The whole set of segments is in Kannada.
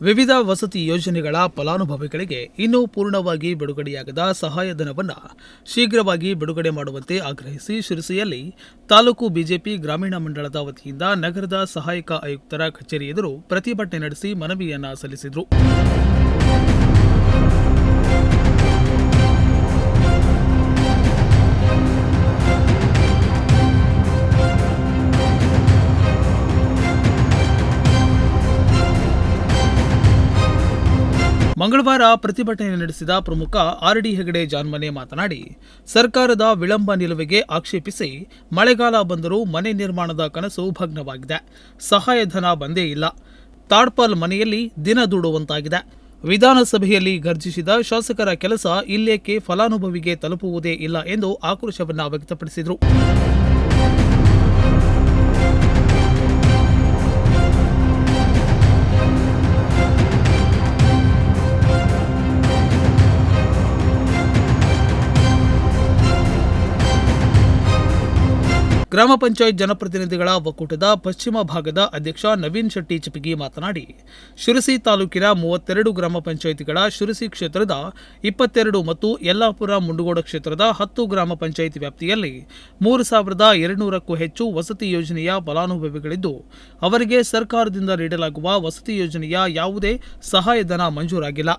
ವಿವಿಧ ವಸತಿ ಯೋಜನೆಗಳ ಫಲಾನುಭವಿಗಳಿಗೆ ಇನ್ನೂ ಪೂರ್ಣವಾಗಿ ಬಿಡುಗಡೆಯಾಗದ ಸಹಾಯಧನವನ್ನು ಶೀಘ್ರವಾಗಿ ಬಿಡುಗಡೆ ಮಾಡುವಂತೆ ಆಗ್ರಹಿಸಿ ಶಿರಸಿಯಲ್ಲಿ ತಾಲೂಕು ಬಿಜೆಪಿ ಗ್ರಾಮೀಣ ಮಂಡಳದ ವತಿಯಿಂದ ನಗರದ ಸಹಾಯಕ ಆಯುಕ್ತರ ಕಚೇರಿ ಎದುರು ಪ್ರತಿಭಟನೆ ನಡೆಸಿ ಮನವಿಯನ್ನು ಸಲ್ಲಿಸಿದರು. ಮಂಗಳವಾರ ಪ್ರತಿಭಟನೆ ನಡೆಸಿದ ಪ್ರಮುಖ ಆರ್ ಡಿ ಹೆಗಡೆ ಜಾನ್ಮನೆ ಮಾತನಾಡಿ, ಸರ್ಕಾರದ ವಿಳಂಬ ನಿಲುವಿಗೆ ಆಕ್ಷೇಪಿಸಿ ಮಳೆಗಾಲ ಬಂದರೂ ಮನೆ ನಿರ್ಮಾಣದ ಕನಸು ಭಗ್ನವಾಗಿದೆ. ಸಹಾಯಧನ ಬಂದೇ ಇಲ್ಲ. ತಾಡ್ಪಾಲ್ ಮನೆಯಲ್ಲಿ ದಿನ ದೂಡುವಂತಾಗಿದೆ. ವಿಧಾನಸಭೆಯಲ್ಲಿ ಗರ್ಜಿಸಿದ ಶಾಸಕರ ಕೆಲಸ ಇಲ್ಲೇಕೆ ಫಲಾನುಭವಿಗೆ ತಲುಪುವುದೇ ಇಲ್ಲ ಎಂದು ಆಕ್ರೋಶವನ್ನು ವ್ಯಕ್ತಪಡಿಸಿದರು. ಗ್ರಾಮ ಪಂಚಾಯತ್ ಜನಪ್ರತಿನಿಧಿಗಳ ಒಕ್ಕೂಟದ ಪಶ್ಚಿಮ ಭಾಗದ ಅಧ್ಯಕ್ಷ ನವೀನ್ ಶೆಟ್ಟಿ ಚಿಪಿಗಿ ಮಾತನಾಡಿ, ಶಿರಸಿ ತಾಲೂಕಿನ ಮೂವತ್ತೆರಡು ಗ್ರಾಮ ಪಂಚಾಯಿತಿಗಳ ಶಿರಸಿ ಕ್ಷೇತ್ರದ ಇಪ್ಪತ್ತೆರಡು ಮತ್ತು ಯಲ್ಲಾಪುರ ಮುಂಡಗೋಡ ಕ್ಷೇತ್ರದ ಹತ್ತು ಗ್ರಾಮ ಪಂಚಾಯಿತಿ ವ್ಯಾಪ್ತಿಯಲ್ಲಿ ಮೂರು ಸಾವಿರದ ಎರಡುನೂರಕ್ಕೂ ಹೆಚ್ಚು ವಸತಿ ಯೋಜನೆಯ ಫಲಾನುಭವಿಗಳಿದ್ದು, ಅವರಿಗೆ ಸರ್ಕಾರದಿಂದ ನೀಡಲಾಗುವ ವಸತಿ ಯೋಜನೆಯ ಯಾವುದೇ ಸಹಾಯಧನ ಮಂಜೂರಾಗಿಲ್ಲ.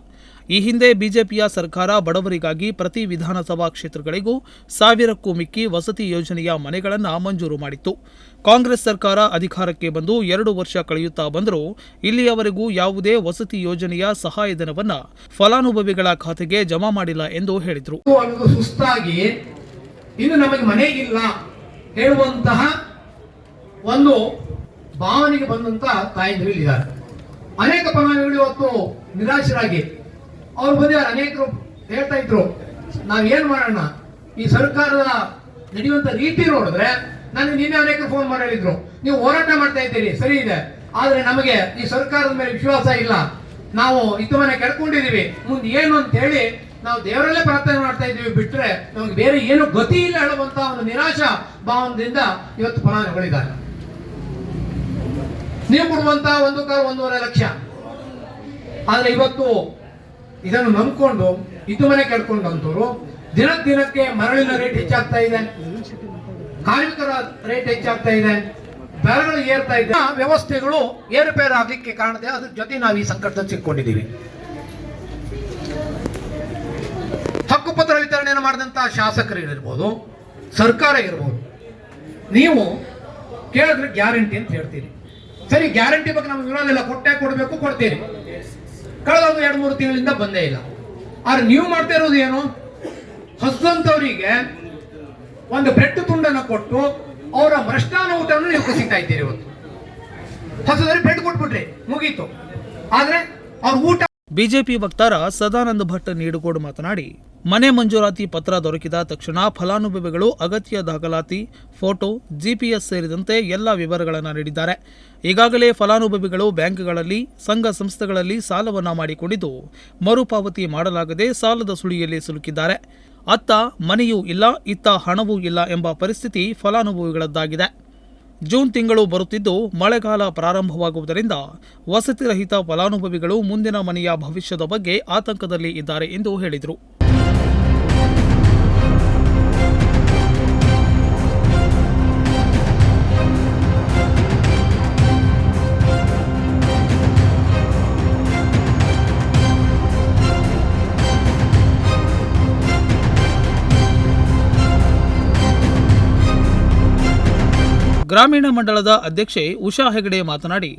ಈ ಹಿಂದೆ ಬಿಜೆಪಿಯ ಸರ್ಕಾರ ಬಡವರಿಗಾಗಿ ಪ್ರತಿ ವಿಧಾನಸಭಾ ಕ್ಷೇತ್ರಗಳಿಗೂ ಸಾವಿರಕ್ಕೂ ಮಿಕ್ಕಿ ವಸತಿ ಯೋಜನೆಯ ಮನೆಗಳನ್ನು ಮಂಜೂರು ಮಾಡಿತ್ತು. ಕಾಂಗ್ರೆಸ್ ಸರ್ಕಾರ ಅಧಿಕಾರಕ್ಕೆ ಬಂದು ಎರಡು ವರ್ಷ ಕಳೆಯುತ್ತಾ ಬಂದರೂ ಇಲ್ಲಿಯವರೆಗೂ ಯಾವುದೇ ವಸತಿ ಯೋಜನೆಯ ಸಹಾಯಧನವನ್ನ ಫಲಾನುಭವಿಗಳ ಖಾತೆಗೆ ಜಮಾ ಮಾಡಿಲ್ಲ ಎಂದು ಹೇಳಿದರು. ಇನ್ನು ನಮಗೆ ಮನೆಗಿಲ್ಲ ಹೇಳುವಂತಹ ಒಂದು ಭಾವನೆಗೆ ಬಂದಂತ ತಾಯಂದಿರು ಅನೇಕ ಪ್ರಮಾಣಗಳು ಇವತ್ತು ನಿರಾಶರಾಗಿ ಅವ್ರು ಬಗ್ಗೆ ಅನೇಕರು ಹೇಳ್ತಾ ಇದ್ರು, ನಾವ್ ಏನ್ ಮಾಡೋಣ? ಈ ಸರ್ಕಾರದ ನಡೆಯುವಂತ ರೀತಿ ನೋಡಿದ್ರೆ ನನಗೆ ನಿನ್ನೆ ಅನೇಕ ಫೋನ್ ಮಾಡಿ ಹೇಳಿದ್ರು ನೀವು ಹೋರಾಟ ಮಾಡ್ತಾ ಇದ್ದೀರಿ, ಸರಿ ಇದೆ. ಆದ್ರೆ ನಮಗೆ ಈ ಸರ್ಕಾರದ ಮೇಲೆ ವಿಶ್ವಾಸ ಇಲ್ಲ. ನಾವು ಇದುವನ್ನ ಕೆಡ್ಕೊಂಡಿದೀವಿ. ಮುಂದೆ ಏನು ಅಂತ ಹೇಳಿ ನಾವು ದೇವರಲ್ಲೇ ಪ್ರಾರ್ಥನೆ ಮಾಡ್ತಾ ಇದ್ದೀವಿ ಬಿಟ್ರೆ ನಮಗೆ ಬೇರೆ ಏನು ಗತಿ ಇಲ್ಲ ಹೇಳುವಂತ ಒಂದು ನಿರಾಶಾ ಭಾವನದಿಂದ ಇವತ್ತು ಫಲಾನುಭವಿಗಳಿದ್ದಾರೆ ನೀವು ಕೊಡುವಂತ ಒಂದು ಕಾಲ ಒಂದೂವರೆ ಲಕ್ಷ. ಆದ್ರೆ ಇವತ್ತು ಇದನ್ನು ನಂಬ್ಕೊಂಡು ಇದು ಮನೆ ಕೆಡ್ಕೊಂಡಂತವ್ರು ದಿನ ದಿನಕ್ಕೆ ಮರಳಿನ ರೇಟ್ ಹೆಚ್ಚಾಗ್ತಾ ಇದೆ. ಕಾರ್ಮಿಕರ ರೇಟ್ ಹೆಚ್ಚಾಗ್ತಾ ಇದೆ. ದರಗಳು ಏರ್ತಾ ಇದೆ. ವ್ಯವಸ್ಥೆಗಳು ಏರುಪೇರು ಆಗಲಿಕ್ಕೆ ಕಾರಣದೇ ಅದ್ರ ಜೊತೆ ನಾವು ಈ ಸಂಕಟದಲ್ಲಿ ಸಿಕ್ಕೊಂಡಿದ್ದೀವಿ. ಹಕ್ಕುಪತ್ರ ವಿತರಣೆಯನ್ನು ಮಾಡಿದಂತಹ ಶಾಸಕರು ಇರ್ಬೋದು ಸರ್ಕಾರ ಇರ್ಬೋದು, ನೀವು ಕೇಳಿದ್ರೆ ಗ್ಯಾರಂಟಿ ಅಂತ ಹೇಳ್ತೀರಿ. ಸರಿ, ಗ್ಯಾರಂಟಿ ಬಗ್ಗೆ ನಮ್ಗೆ ವಿರೋಧ ಇಲ್ಲ ಕೊಟ್ಟೆ ಕೊಡಬೇಕು, ಕೊಡ್ತೀರಿ. ಕಳೆದ ಒಂದು ಎರಡು ಮೂರು ತಿಂಗಳಿಂದ ಬಂದೇ ಇಲ್ಲ. ಆದ್ರೆ ನೀವು ಮಾಡ್ತಾ ಇರೋದು ಏನು? ಹಸ್ದಂತವರಿಗೆ ಒಂದು ಬ್ರೆಡ್ ತುಂಡನ್ನು ಕೊಟ್ಟು ಅವರ ಭ್ರಷ್ಟಾನ ಊಟವನ್ನು ನೀವು ಕಸಿತಾ ಇದ್ದೀರಿ ಇವತ್ತು. ಹಸದವ್ರಿಗೆ ಬ್ರೆಡ್ ಕೊಟ್ಬಿಟ್ರಿ, ಮುಗೀತು. ಆದ್ರೆ ಅವ್ರ ಊಟ ಬಿಜೆಪಿ ವಕ್ತಾರ ಸದಾನಂದ ಭಟ್ ನೀಡುಗೋಡು ಮಾತನಾಡಿ ಮನೆ ಮಂಜೂರಾತಿ ಪತ್ರ ದೊರಕಿದ ತಕ್ಷಣ ಫಲಾನುಭವಿಗಳು ಅಗತ್ಯ ದಾಖಲಾತಿ, ಫೋಟೋ ಜಿಪಿಎಸ್ ಸೇರಿದಂತೆ ಎಲ್ಲ ವಿವರಗಳನ್ನು ನೀಡಿದ್ದಾರೆ. ಈಗಾಗಲೇ ಫಲಾನುಭವಿಗಳು ಬ್ಯಾಂಕ್ಗಳಲ್ಲಿ, ಸಂಘ ಸಂಸ್ಥೆಗಳಲ್ಲಿ ಸಾಲವನ್ನು ಮಾಡಿಕೊಂಡಿದ್ದು, ಮರುಪಾವತಿ ಮಾಡಲಾಗದೆ ಸಾಲದ ಸುಳಿಯಲ್ಲಿ ಸಿಲುಕಿದ್ದಾರೆ. ಅತ್ತ ಮನೆಯೂ ಇಲ್ಲ, ಇತ್ತ ಹಣವೂ ಇಲ್ಲ ಎಂಬ ಪರಿಸ್ಥಿತಿ ಫಲಾನುಭವಿಗಳದ್ದಾಗಿದೆ. ಜೂನ್ ತಿಂಗಳು ಬರುತ್ತಿದ್ದು ಮಳೆಗಾಲ ಪ್ರಾರಂಭವಾಗುವುದರಿಂದ ವಸತಿರಹಿತ ಫಲಾನುಭವಿಗಳು ಮುಂದಿನ ಮನೆಯ ಭವಿಷ್ಯದ ಬಗ್ಗೆ ಆತಂಕದಲ್ಲಿ ಇದ್ದಾರೆ ಎಂದು ಹೇಳಿದರು. ಗ್ರಾಮೀಣ ಮಂಡಳದ ಅಧ್ಯಕ್ಷೆ ಉಷಾ ಹೆಗಡೆ ಮಾತನಾಡಿ,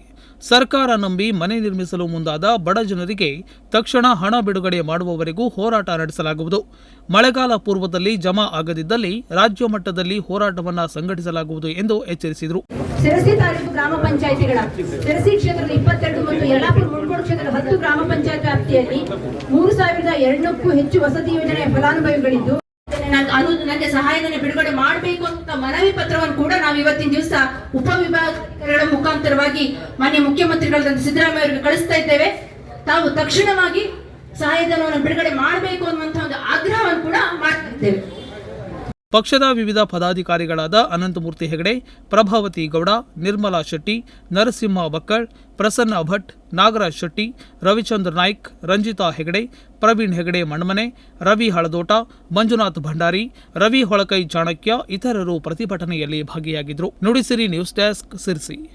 ಸರ್ಕಾರ ನಂಬಿ ಮನೆ ನಿರ್ಮಿಸಲು ಮುಂದಾದ ಬಡ ಜನರಿಗೆ ತಕ್ಷಣ ಹಣ ಬಿಡುಗಡೆ ಮಾಡುವವರೆಗೂ ಹೋರಾಟ ನಡೆಸಲಾಗುವುದು. ಮಳೆಗಾಲ ಪೂರ್ವದಲ್ಲಿ ಜಮಾ ಆಗದಿದ್ದಲ್ಲಿ ರಾಜ್ಯ ಮಟ್ಟದಲ್ಲಿ ಹೋರಾಟವನ್ನು ಸಂಘಟಿಸಲಾಗುವುದು ಎಂದು ಎಚ್ಚರಿಸಿದರು. ಶಿರಸಿ ತಾಲೂಕು ಗ್ರಾಮ ಪಂಚಾಯತಿಗಳ ಶಿರಸಿ ಕ್ಷೇತ್ರದ ಇಪ್ಪತ್ತೆರಡು ಮತ್ತು ಯಲ್ಲಾಪುರ ಮುಳ್ಕೋಡು ಕ್ಷೇತ್ರದ ಹತ್ತು ಗ್ರಾಮ ಪಂಚಾಯತ್ ವ್ಯಾಪ್ತಿಯಲ್ಲಿ ಮೂರು ಸಾವಿರದ ಎರಡಕ್ಕೂ ಹೆಚ್ಚು ವಸತಿ ಯೋಜನೆಯ ಫಲಾನುಭವಿಗಳಿದ್ದು ಅದು ನನಗೆ ಸಹಾಯಧನ ಬಿಡುಗಡೆ ಮಾಡಬೇಕು ಅಂತ ಮನವಿ ಪತ್ರವನ್ನು ಕೂಡ ನಾವು ಇವತ್ತಿನ ದಿವಸ ಉಪವಿಭಾಗಗಳ ಮುಖಾಂತರವಾಗಿ ಮಾನ್ಯ ಮುಖ್ಯಮಂತ್ರಿಗಳಾದ ಸಿದ್ದರಾಮಯ್ಯ ಅವರಿಗೆ ಕಳಿಸ್ತಾ ಇದ್ದೇವೆ. ತಾವು ತಕ್ಷಣವಾಗಿ ಸಹಾಯಧನವನ್ನು ಬಿಡುಗಡೆ ಮಾಡಬೇಕು ಅನ್ನುವಂತಹ ಒಂದು ಆಗ್ರಹವನ್ನು ಕೂಡ ಮಾಡ್ತಾ ಇದ್ದೇವೆ. ಪಕ್ಷದ ವಿವಿಧ ಪದಾಧಿಕಾರಿಗಳಾದ ಅನಂತಮೂರ್ತಿ ಹೆಗಡೆ, ಪ್ರಭಾವತಿ ಗೌಡ, ನಿರ್ಮಲಾ ಶೆಟ್ಟಿ, ನರಸಿಂಹ ಬಕ್ಕಳ್, ಪ್ರಸನ್ನ ಭಟ್, ನಾಗರಾಜ್ ಶೆಟ್ಟಿ, ರವಿಚಂದ್ರ ನಾಯ್ಕ್, ರಂಜಿತಾ ಹೆಗಡೆ, ಪ್ರವೀಣ್ ಹೆಗಡೆ ಮಣ್ಮನೆ, ರವಿ ಹಳದೋಟ, ಮಂಜುನಾಥ್ ಭಂಡಾರಿ, ರವಿ ಹೊಳಕೈ ಚಾಣಕ್ಯ ಇತರರು ಪ್ರತಿಭಟನೆಯಲ್ಲಿ ಭಾಗಿಯಾಗಿದ್ದರು ನುಡಿಸಿರಿ ನ್ಯೂಸ್ ಡೆಸ್ಕ್ ಸಿರ್ಸಿ.